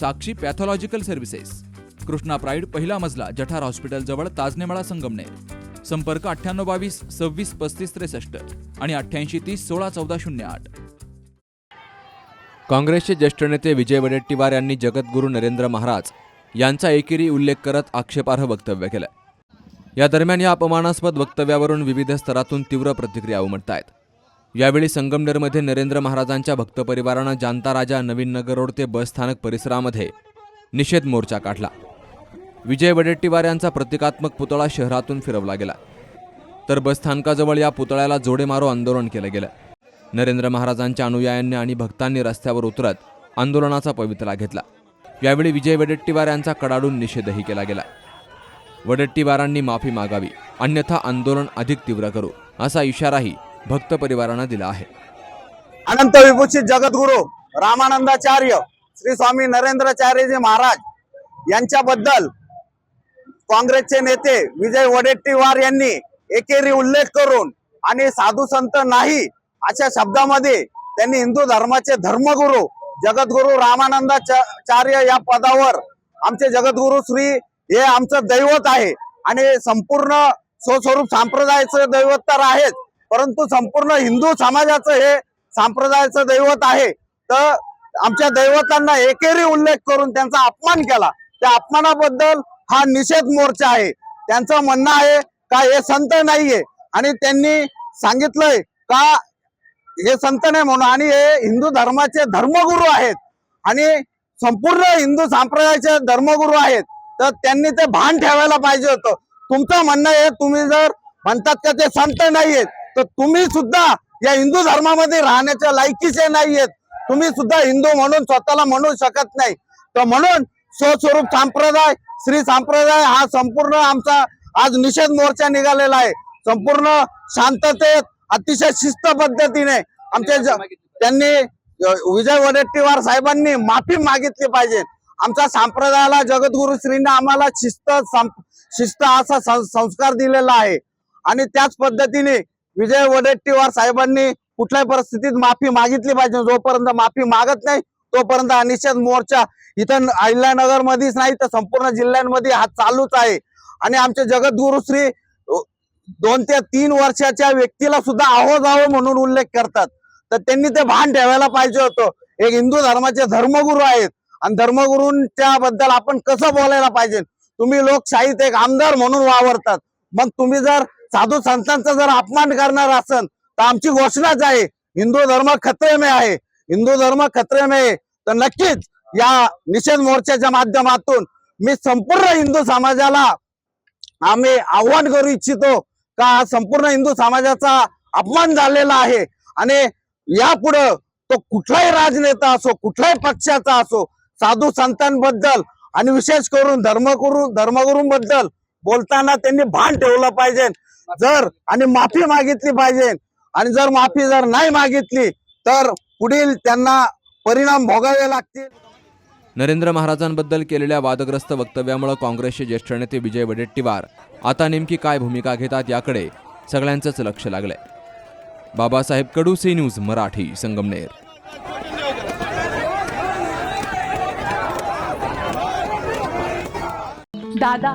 Sakshi pathological services. Krishna Pride पहिला मजला जठार हॉस्पिटलजवळ ताजनेमाळा संगमनेर. संपर्क अठ्ठ्याण्णव बावीस सव्वीस पस्तीस त्रेसष्ट आणि अठ्ठ्याऐंशी तीस सोळा चौदा शून्य आठ. काँग्रेसचे ज्येष्ठ नेते विजय वडेट्टीवार यांनी जगद्गुरू नरेंद्र महाराज यांचा एकेरी उल्लेख करत आक्षेपार्ह वक्तव्य केलं. या दरम्यान या अपमानास्पद वक्तव्यावरून विविध स्तरातून तीव्र प्रतिक्रिया उमटत आहेत यावेळी संगमनेरमध्ये नरेंद्र महाराजांच्या भक्त परिवारानं राजा नवीन नगर रोड ते बस स्थानक परिसरामध्ये निषेध मोर्चा काढला. विजय वडेट्टीवार यांचा प्रतिकात्मक पुतळा शहरातून फिरवला गेला. तर बसस्थानकाजवळ या पुतळ्याला जोडे मारो आंदोलन केलं गेलं. नरेंद्र महाराजांच्या अनुयायांनी आणि भक्तांनी रस्त्यावर उतरत आंदोलनाचा पवित्रा घेतला. यावेळी विजय वडेट्टीवार यांचा कडाडून निषेधही केला गेला. वडेट्टीवारांनी माफी मागावी अन्यथा आंदोलन अधिक तीव्र करू असा इशाराही भक्त परिवारानं दिला आहे. अनंत विभूषित जगद्गुरु रामानंदाचार्य श्री स्वामी नरेंद्राचार्यजी महाराज यांच्याबद्दल काँग्रेसचे नेते विजय वडेट्टीवार यांनी एकेरी उल्लेख करून आणि साधू संत नाही अशा शब्दामध्ये त्यांनी हिंदू धर्माचे धर्मगुरु जगद्गुरु रामानंदाचार्य या पदावर आमचे जगद्गुरु श्री हे आमचं दैवत आहे. आणि संपूर्ण स्वस्वरूप संप्रदायाचं दैवत तर आहेच. परंतु संपूर्ण हिंदू समाजाचं हे संप्रदायाचं दैवत आहे. तर आमच्या दैवतांना एकेरी उल्लेख करून त्यांचा अपमान केला. त्या अपमानाबद्दल हा निषेध मोर्चा आहे. त्यांचं म्हणणं आहे का हे संत नाहीये. आणि त्यांनी सांगितलंय का हे संत नाही म्हणून. आणि हे हिंदू धर्माचे धर्मगुरू आहेत. आणि संपूर्ण हिंदू संप्रदायाचे धर्मगुरू आहेत. तर त्यांनी ते भान ठेवायला पाहिजे होतं. तुमचं म्हणणं आहे तुम्ही जर म्हणतात का ते संत नाहीयेत तर तुम्ही सुद्धा या हिंदू धर्मामध्ये राहण्याच्या लायकीचे नाहीयेत. तुम्ही सुद्धा हिंदू म्हणून स्वतःला म्हणू शकत नाही. तर म्हणून स्वस्वरूप संप्रदाय श्री संप्रदाय हा संपूर्ण आमचा आज निषेध मोर्चा निघालेला आहे. संपूर्ण शांततेत अतिशय शिस्त पद्धतीने आमच्या त्यांनी विजय वडेट्टीवार साहेबांनी माफी मागितली पाहिजे. आमच्या संप्रदायाला जगद्गुरु श्रीने आम्हाला शिस्त शिस्त असा सं- संस्कार दिलेला आहे. आणि त्याच पद्धतीने विजय वडेट्टीवार साहेबांनी कुठल्याही परिस्थितीत माफी मागितली पाहिजे. जोपर्यंत माफी मागत नाही तोपर्यंत अनिश्चित मोर्चा इथं अहिल्यानगर मध्येच नाही तर संपूर्ण जिल्ह्यांमध्ये हा चालूच आहे. आणि आमचे जगद्गुरु श्री दोन ते तीन वर्षाच्या व्यक्तीला सुद्धा आहो जावं म्हणून उल्लेख करतात. तर त्यांनी ते भान ठेवायला पाहिजे होतं. एक हिंदू धर्माचे धर्मगुरू आहेत. आणि धर्मगुरूंच्या बद्दल आपण कसं बोलायला पाहिजे? तुम्ही लोकशाहीत एक आमदार म्हणून वावरतात. मग तुम्ही जर साधू संतांचा जर अपमान करणार असन तर आमची घोषणाच आहे हिंदू धर्म खत्रेमय आहे. हिंदू धर्म खत्रमय आहे. तर नक्कीच या निषेध मोर्चाच्या माध्यमातून मी संपूर्ण हिंदू समाजाला आम्ही आव्हान करू इच्छितो का संपूर्ण हिंदू समाजाचा अपमान झालेला आहे. आणि यापुढं तो कुठलाही राजनेता असो कुठल्याही पक्षाचा असो साधू संतांबद्दल आणि विशेष करून धर्मगुरू धर्मगुरूंबद्दल बोलताना त्यांनी भान ठेवलं पाहिजे. जर आणि माफी मागितली पाहिजे आणि जर माफी जर नाही मागितली तर पुढील त्यांना परिणाम भोगावे लागतील. नरेंद्र महाराजांबद्दल केलेल्या वादग्रस्त वक्तव्यामुळे काँग्रेसचे ज्येष्ठ नेते विजय वडेट्टीवार आता नेमकी काय भूमिका घेतात याकडे सगळ्यांचंच लक्ष लागलंय. Babasaheb Kadu C news Marathi Sangamner. दादा